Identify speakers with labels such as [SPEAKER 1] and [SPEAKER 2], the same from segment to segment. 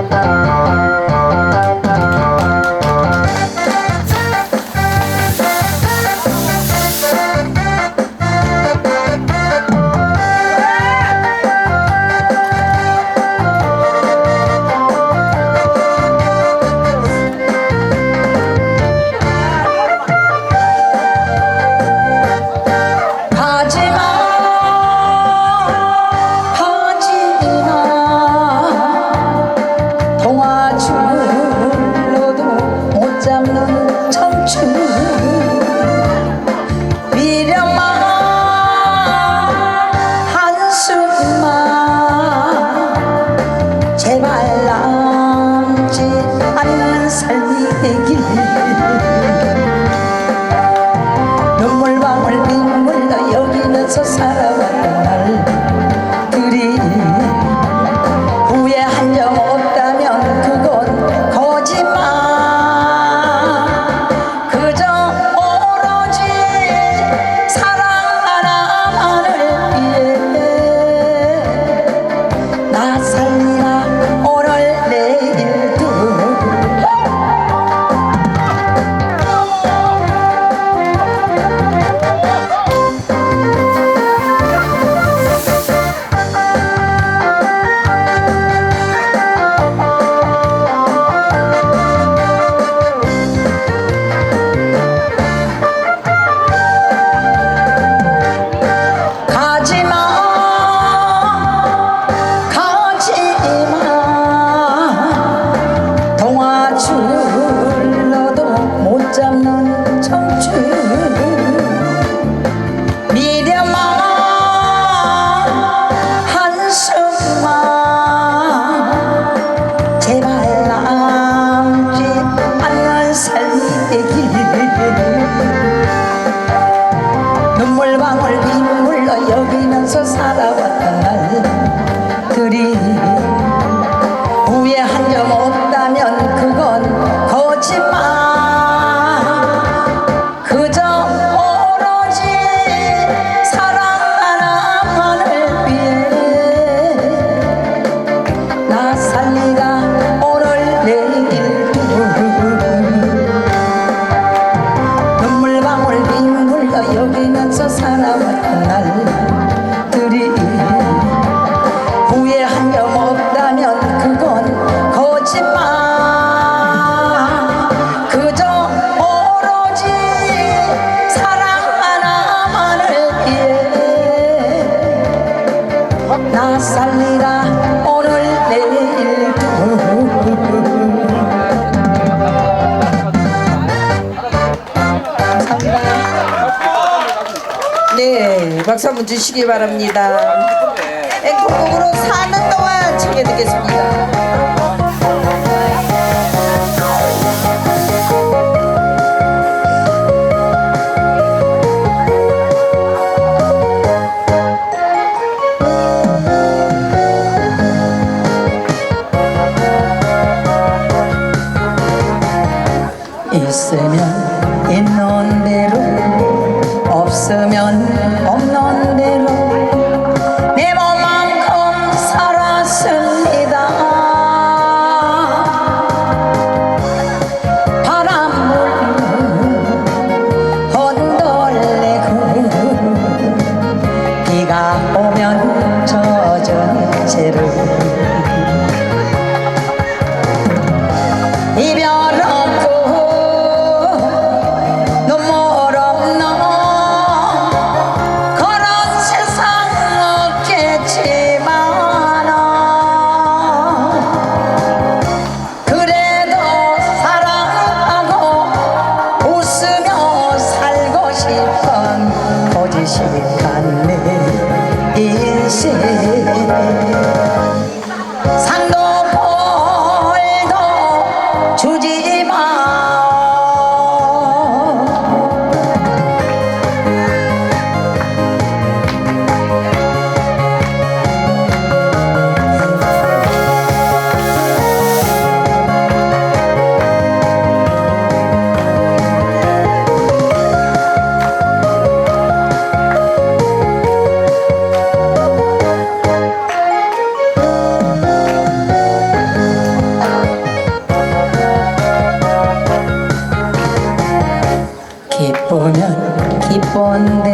[SPEAKER 1] Thank you. 나 살리라 오늘 내일도
[SPEAKER 2] 네, 박수 한번 주시기 바랍니다. 앵콜곡으로 사는 동안 챙겨 듣겠습니다.
[SPEAKER 1] 있으면 있는 대로 없으면 없. responde.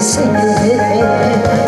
[SPEAKER 2] seni